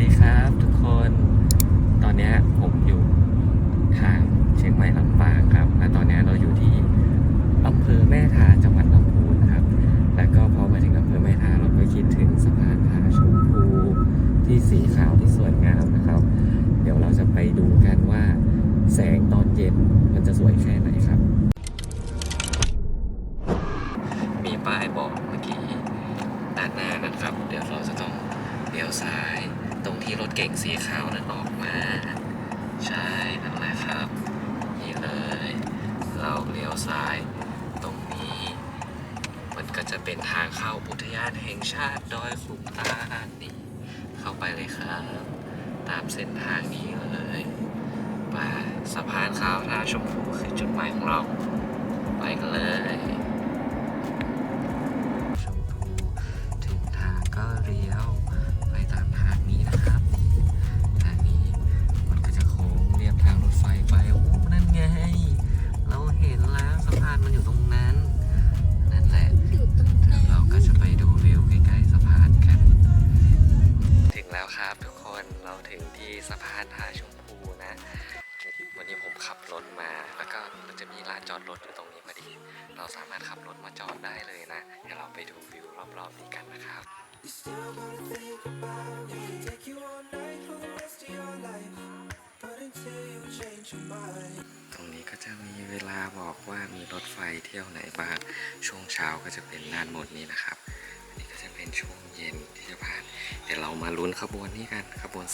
ดีครับทุกคน ตอนนี้ผมอยู่ทางเชียงใหม่ลำปางครับ และตอนนี้เราอยู่ที่อำเภอแม่ทาจังหวัดลำพูนครับ แล้วก็พอมาถึงอำเภอแม่ทาเราก็คิดถึงสะพานผาชมพูที่สีขาวที่สวยงามนะครับ เดี๋ยวเราจะไปดูกันว่าแสงตอนเย็นมันจะสวยแค่ไหนครับ มีป้ายบอกเมื่อกี้ด้านหน้านะครับ เดี๋ยวเราจะต้องเลี้ยวซ้าย ที่รถเก๋งสีขาวนั้นออกมา ใช่นั่นแหละครับ นี่เลย เราเลี้ยวซ้ายตรงนี้ มันก็จะเป็นทางเข้าอุทยานแห่งชาติดอยขุนตาลนี่เข้าไปเลยครับ ตามเส้นทางนี้เลยไปสะพานขาวทาชมพูคือจุดหมายของเรา ไปกันเลย ครับทุกคนเราถึงที่สะพานทาชมพูนะ วันนี้ผมขับรถมาแล้วก็มันจะมีลานจอดรถอยู่ตรงนี้พอดี เราสามารถขับรถมาจอดได้เลยนะเดี๋ยวเราไปดูวิวรอบๆนี้กันนะครับ ตรงนี้ก็จะมีเวลาบอกว่ามีรถไฟเที่ยวไหนบ้าง ช่วงเช้าก็จะเป็นด้านบนนี้นะครับ อันนี้ก็จะเป็นช่วงเย็นที่จะผ่าน ดี๋ยวเรามาลุ้นขบวนนี้กันขบวน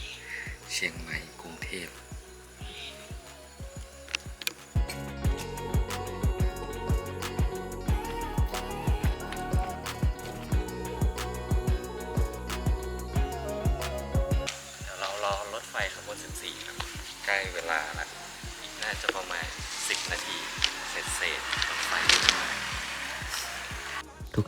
14 เชียงใหม่กรุงเทพ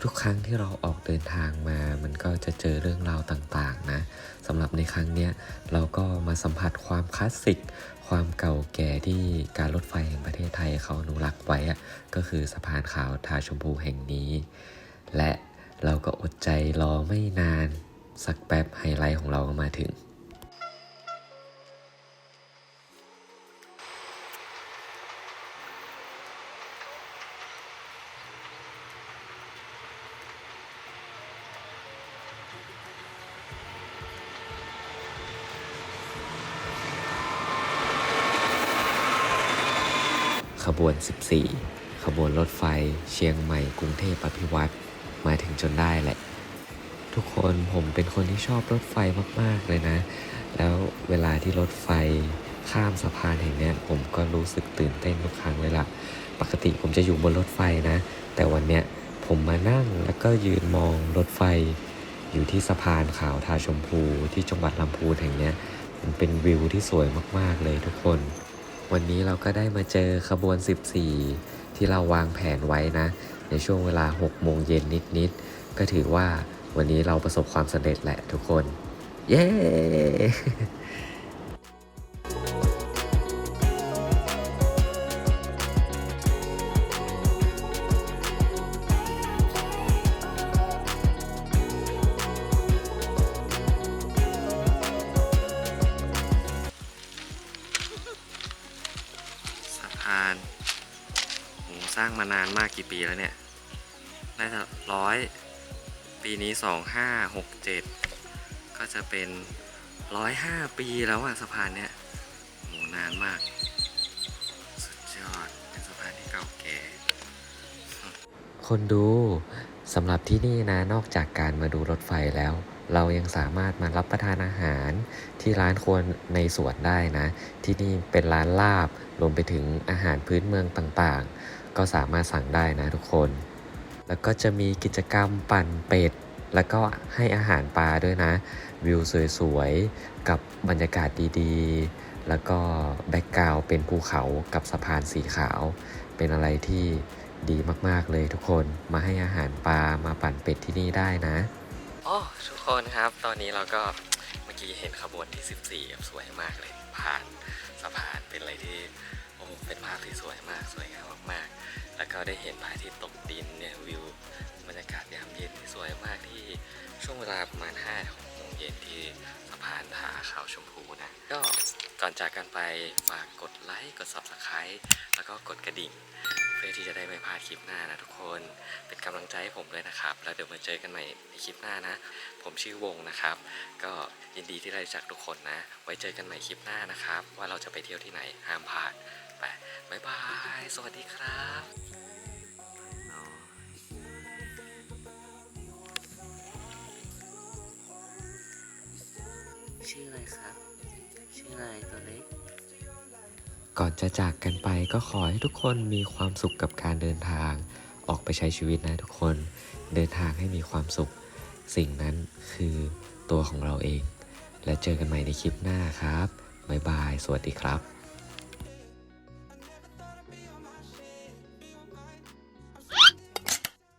ทุกๆ ครั้งที่เราออกเดินทางมา มันก็จะเจอเรื่องราวต่างๆนะสำหรับในครั้งเนี้ยเราก็มาสัมผัสความคลาสสิก ความเก่าแก่ที่การรถไฟแห่งประเทศไทยเขาอนุรักษ์ไว้อะก็คือสะพานขาวทาชมพูแห่งนี้ และเราก็อดใจรอไม่นาน สักแป๊บไฮไลท์ของเราก็มาถึง ขบวน 14 ขบวนรถไฟ เชียงใหม่กรุงเทพอภิวัตรมาถึงจนได้แหละ ทุกคนผมเป็นคนที่ชอบรถไฟมากๆเลยนะ แล้วเวลาที่รถไฟข้ามสะพานแห่งนี้ผมก็รู้สึกตื่นเต้นทุกครั้งเลยล่ะ ปกติผมจะอยู่บนรถไฟนะ แต่วันเนี้ยผมมานั่งแล้วก็ยืนมองรถไฟ อยู่ที่สะพานขาวทาชมพูที่จังหวัดลำพูนแห่งนี้มันเป็นวิวที่สวยมากๆเลยทุกคน วันนี้เราก็ได้มาเจอขบวน 14 ที่เราวางแผนไว้นะ ในช่วงเวลา 6 โมงเย็นนิดๆ ก็ถือว่าวันนี้เราประสบความสำเร็จแหละทุกคน เย้ โหสร้างมานานมากกี่ปีแล้วเนี่ยน่าจะร้อยปีนี้สองห้าหกเจ็ดก็จะเป็นร้อยห้าปีแล้วอะสะพานเนี้ยโหนานมาก สุดยอด เป็นสะพานที่เก่าแก่ คนดูสำหรับที่นี่นะนอกจากการมาดูรถไฟแล้ว เรายังสามารถมารับประทานอาหารที่ร้านครัวในสวนได้นะ ที่นี่เป็นร้านลาบรวมไปถึงอาหารพื้นเมืองต่างๆ ก็สามารถสั่งได้นะทุกคน แล้วก็จะมีกิจกรรมปั่นเป็ด แล้วก็ให้อาหารปลาด้วยนะ วิวสวยๆ กับบรรยากาศดีๆ แล้วก็แบ็กกราวเป็นภูเขากับสะพานสีขาว เป็นอะไรที่ดีมากๆเลยทุกคนมาให้อาหารปลามาปั่นเป็ดที่นี่ได้นะ โอ้ทุกคนครับ ตอนนี้เราก็เมื่อกี้เห็นขบวนที่ 14 สวยมากเลย ผ่านสะพานเป็นอะไรที่โอ้เป็นภาพที่สวยมากสวยงามมากๆ แล้วก็ได้เห็นพระอาทิตย์ตกดินเนี่ยวิวบรรยากาศยามเย็นที่สวยมากที่ช่วงเวลาประมาณ5โมงเย็นที่สะพานหาขาวชมพูนะ ก็ก่อนจากกันไปฝากกดไลค์กด subscribe แล้วก็กดกระดิ่ง พื่อที่จะได้ไม่พลาดคลิปหน้านะทุกคนเป็นกำลังใจให้ผมด้วยนะครับ แล้วเดี๋ยวมาเจอกันใหม่ในคลิปหน้านะ ผมชื่อวงนะครับ ก็ยินดีที่ได้จักทุกคนนะ ไว้เจอกันใหม่คลิปหน้านะครับ ว่าเราจะไปเที่ยวที่ไหนห้ามพลาดไปบ๊ายบาย สวัสดีครับชื่ออะไรครับ ชื่ออะไรตัวเล็ก ก่อนจะจากกันไปก็ขอให้ทุกคนมีความสุขกับการเดินทาง ออกไปใช้ชีวิตนะทุกคน เดินทางให้มีความสุข สิ่งนั้นคือตัวของเราเอง และเจอกันใหม่ในคลิปหน้าครับ บ๊ายบาย สวัสดีครับ